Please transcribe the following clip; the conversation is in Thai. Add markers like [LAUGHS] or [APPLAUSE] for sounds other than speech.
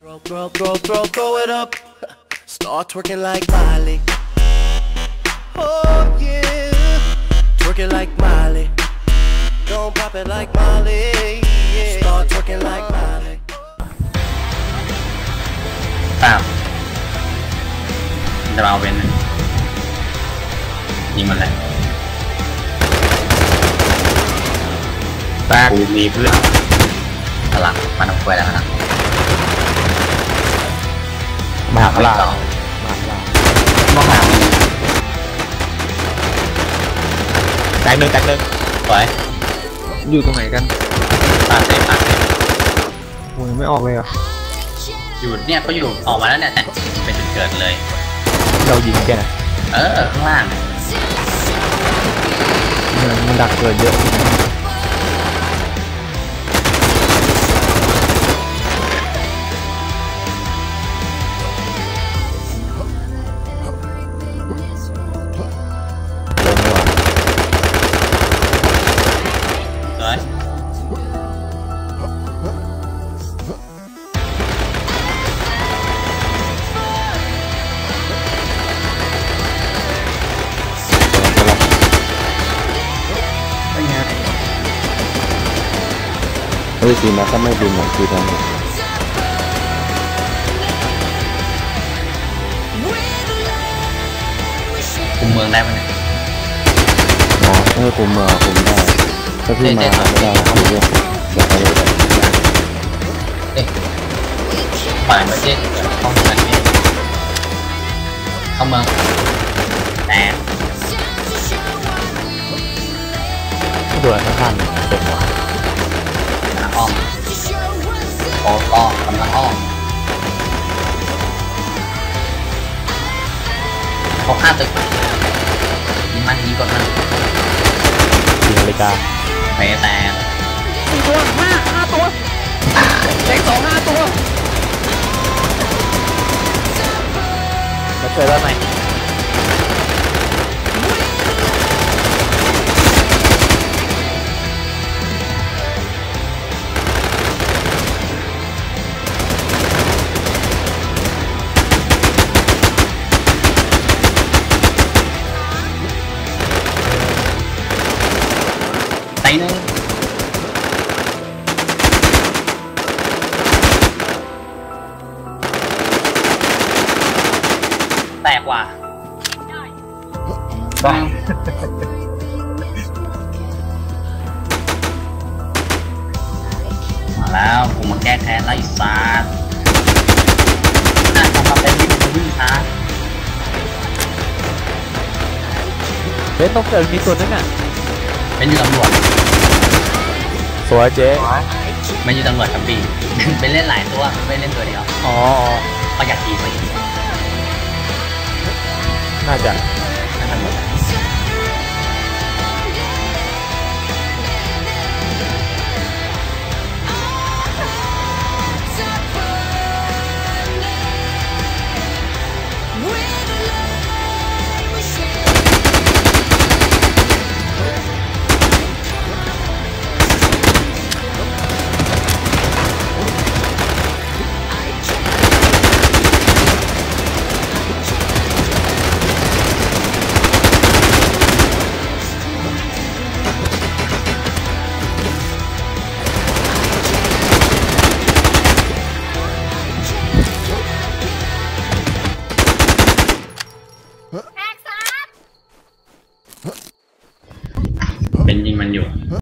Throw, throw, throw, throw, throw it up. [LAUGHS] Start twerking like Miley. Oh yeah, twerking like Miley. Don't pop it like Miley. Yeah. Start twerking like Miley. เปล่าจะมาเอาเว้นนะยิงมันเลยแบกกูมีเพื่อนสลักมันต้องคุยแล้วนะ พลาต่อมหาพลามองหาแตกหนึ่งแตกหนึ่งสวยอยู่ตรงไหนกันปาดเลยปาดเลยโอ้ยไม่ออกเลยอะอยู่เนี่ยก็อยู่ออกมาแล้วเนี่ยแต่เป็นจุดเกิดเลย เรายิงแกนะเออข้างล่างมันมันดักเกินเยอะ เฮ้ยทีนะถ้าไม่บินมันคือทำไงคุมเมืองได้ไหมเนี่ยนะถ้าคุมมาคุมได้ถ้าพี่มาไม่ได้คือเรื่องเดี๋ยวไปเลยเอ๊ะปล่อยมาเจ๊เข้าเมืองนี่เข้าเมืองแต่ตัวข้างๆเต็มหัว อ้อ้อมกำลังอ้อมเขาฆ่าตึกยิงมันยิงกดมันยิงนาฬิกาไปแต่สี่ตัวห้าห้าตัวเด็กสองห้าตัวแล้วเจอแล้วไหน ต่หนึงแตกว่ะบ้างมาแล้วผมมาแก้แค้นไล่ซาดน่าทำมาเป็นวิ่งวิ่งช้าเฮ้ยต้องเกิดมีตัวนึงอะเป็นอยู่ตำรวจ สวยเจ๊ ไม่อยู่ตำรวจครับพี่เป็นเล่นหลายตัวไม่เล่นตัวเดียวอ๋อ ประหยัดทีไปอีกน่าจะตำรวจเป็ ยิงมันอยู่